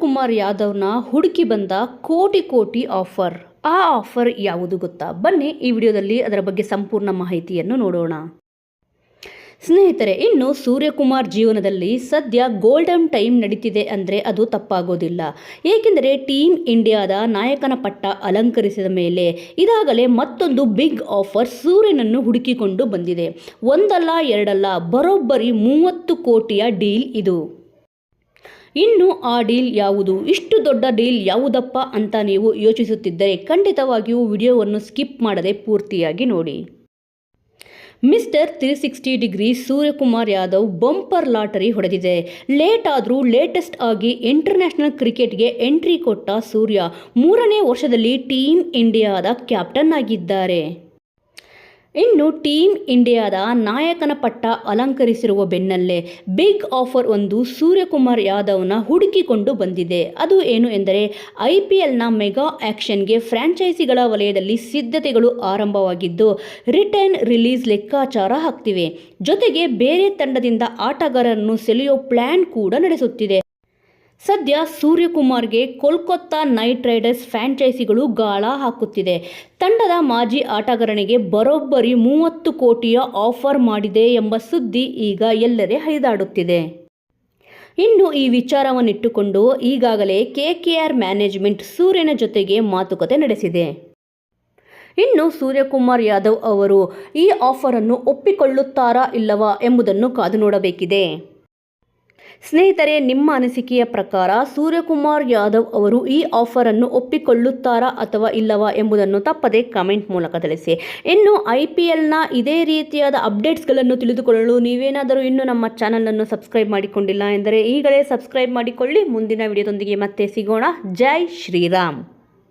ಸೂರ್ಯಕುಮಾರ್ ಯಾದವ್ನ ಹುಡುಕಿ ಬಂದ ಕೋಟಿ ಕೋಟಿ ಆಫರ್. ಆ ಆಫರ್ ಯಾವುದು ಗೊತ್ತಾ? ಬನ್ನಿ ಈ ವಿಡಿಯೋದಲ್ಲಿ ಅದರ ಬಗ್ಗೆ ಸಂಪೂರ್ಣ ಮಾಹಿತಿಯನ್ನು ನೋಡೋಣ. ಸ್ನೇಹಿತರೆ, ಇನ್ನು ಸೂರ್ಯಕುಮಾರ್ ಜೀವನದಲ್ಲಿ ಸದ್ಯ ಗೋಲ್ಡನ್ ಟೈಮ್ ನಡೀತಿದೆ ಅಂದರೆ ಅದು ತಪ್ಪಾಗೋದಿಲ್ಲ. ಏಕೆಂದರೆ ಟೀಮ್ ಇಂಡಿಯಾದ ನಾಯಕನ ಪಟ್ಟ ಅಲಂಕರಿಸಿದ ಮೇಲೆ ಇದಾಗಲೇ ಮತ್ತೊಂದು ಬಿಗ್ ಆಫರ್ ಸೂರ್ಯನನ್ನು ಹುಡುಕಿಕೊಂಡು ಬಂದಿದೆ. ಒಂದಲ್ಲ, ಎರಡಲ್ಲ, ಬರೋಬ್ಬರಿ ಮೂವತ್ತು ಕೋಟಿಯ ಡೀಲ್ ಇದು. ಇನ್ನು ಆ ಡೀಲ್ ಯಾವುದು? ಇಷ್ಟು ದೊಡ್ಡ ಡೀಲ್ ಯಾವುದಪ್ಪ ಅಂತ ನೀವು ಯೋಚಿಸುತ್ತಿದ್ದರೆ ಖಂಡಿತವಾಗಿಯೂ ವಿಡಿಯೋವನ್ನು ಸ್ಕಿಪ್ ಮಾಡದೆ ಪೂರ್ತಿಯಾಗಿ ನೋಡಿ. Mister three sixty degree Suryakumar Yadav bumper lottery ಹೊಡೆದಿದೆ. ಲೇಟ್ ಆದರೂ ಲೇಟೆಸ್ಟ್ ಆಗಿ ಇಂಟರ್ನ್ಯಾಷನಲ್ ಕ್ರಿಕೆಟ್ಗೆ ಎಂಟ್ರಿ ಕೊಟ್ಟ ಸೂರ್ಯ ಮೂರನೇ ವರ್ಷದಲ್ಲಿ ಟೀಮ್ ಇಂಡಿಯಾದ ಕ್ಯಾಪ್ಟನ್ ಆಗಿದ್ದಾರೆ. ಇನ್ನು ಟೀಮ್ ಇಂಡಿಯಾದ ನಾಯಕನ ಪಟ್ಟ ಅಲಂಕರಿಸಿರುವ ಬೆನ್ನಲ್ಲೇ ಬಿಗ್ ಆಫರ್ ಒಂದು ಸೂರ್ಯಕುಮಾರ್ ಯಾದವ್ನ ಹುಡುಕಿಕೊಂಡು ಬಂದಿದೆ. ಅದು ಏನು ಎಂದರೆ ಐ ಪಿ ಎಲ್ನ ಮೆಗಾ ಆ್ಯಕ್ಷನ್ಗೆ ಫ್ರ್ಯಾಂಚೈಸಿಗಳ ವಲಯದಲ್ಲಿ ಸಿದ್ಧತೆಗಳು ಆರಂಭವಾಗಿದ್ದು, ರಿಟರ್ನ್ ರಿಲೀಸ್ ಲೆಕ್ಕಾಚಾರ ಹಾಕ್ತಿವೆ ಜೊತೆಗೆ ಬೇರೆ ತಂಡದಿಂದ ಆಟಗಾರರನ್ನು ಸೆಳೆಯೋ ಪ್ಲ್ಯಾನ್ ಕೂಡ ನಡೆಸುತ್ತಿದೆ. ಸದ್ಯ ಸೂರ್ಯಕುಮಾರ್ಗೆ ಕೋಲ್ಕತ್ತಾ ನೈಟ್ ರೈಡರ್ಸ್ ಫ್ರಾಂಚೈಸಿಗಳು ಗಾಳ ಹಾಕುತ್ತಿದೆ. ತಂಡದ ಮಾಜಿ ಆಟಗಾರನಿಗೆ ಬರೋಬ್ಬರಿ ಮೂವತ್ತು ಕೋಟಿಯ ಆಫರ್ ಮಾಡಿದೆ ಎಂಬ ಸುದ್ದಿ ಈಗ ಎಲ್ಲೆಡೆ ಹರಿದಾಡುತ್ತಿದೆ. ಇನ್ನು ಈ ವಿಚಾರವನ್ನಿಟ್ಟುಕೊಂಡು ಈಗಾಗಲೇ ಕೆಕೆಆರ್ ಮ್ಯಾನೇಜ್ಮೆಂಟ್ ಸೂರ್ಯನ ಜೊತೆಗೆ ಮಾತುಕತೆ ನಡೆಸಿದೆ. ಇನ್ನು ಸೂರ್ಯಕುಮಾರ್ ಯಾದವ್ ಅವರು ಈ ಆಫರನ್ನು ಒಪ್ಪಿಕೊಳ್ಳುತ್ತಾರಾ ಇಲ್ಲವಾ ಎಂಬುದನ್ನು ಕಾದು ನೋಡಬೇಕಿದೆ. ಸ್ನೇಹಿತರೆ, ನಿಮ್ಮ ಅನಿಸಿಕೆಯ ಪ್ರಕಾರ ಸೂರ್ಯಕುಮಾರ್ ಯಾದವ್ ಅವರು ಈ ಆಫರನ್ನು ಒಪ್ಪಿಕೊಳ್ಳುತ್ತಾರಾ ಅಥವಾ ಇಲ್ಲವಾ ಎಂಬುದನ್ನು ತಪ್ಪದೆ ಕಮೆಂಟ್ ಮೂಲಕ ತಿಳಿಸಿ. ಇನ್ನು ಐ ಪಿ ಎಲ್ನ ಇದೇ ರೀತಿಯಾದ ಅಪ್ಡೇಟ್ಸ್ಗಳನ್ನು ತಿಳಿದುಕೊಳ್ಳಲು ನೀವೇನಾದರೂ ಇನ್ನೂ ನಮ್ಮ ಚಾನಲನ್ನು ಸಬ್ಸ್ಕ್ರೈಬ್ ಮಾಡಿಕೊಂಡಿಲ್ಲ ಎಂದರೆ ಈಗಲೇ ಸಬ್ಸ್ಕ್ರೈಬ್ ಮಾಡಿಕೊಳ್ಳಿ. ಮುಂದಿನ ವಿಡಿಯೋದೊಂದಿಗೆ ಮತ್ತೆ ಸಿಗೋಣ. ಜೈ ಶ್ರೀರಾಮ್.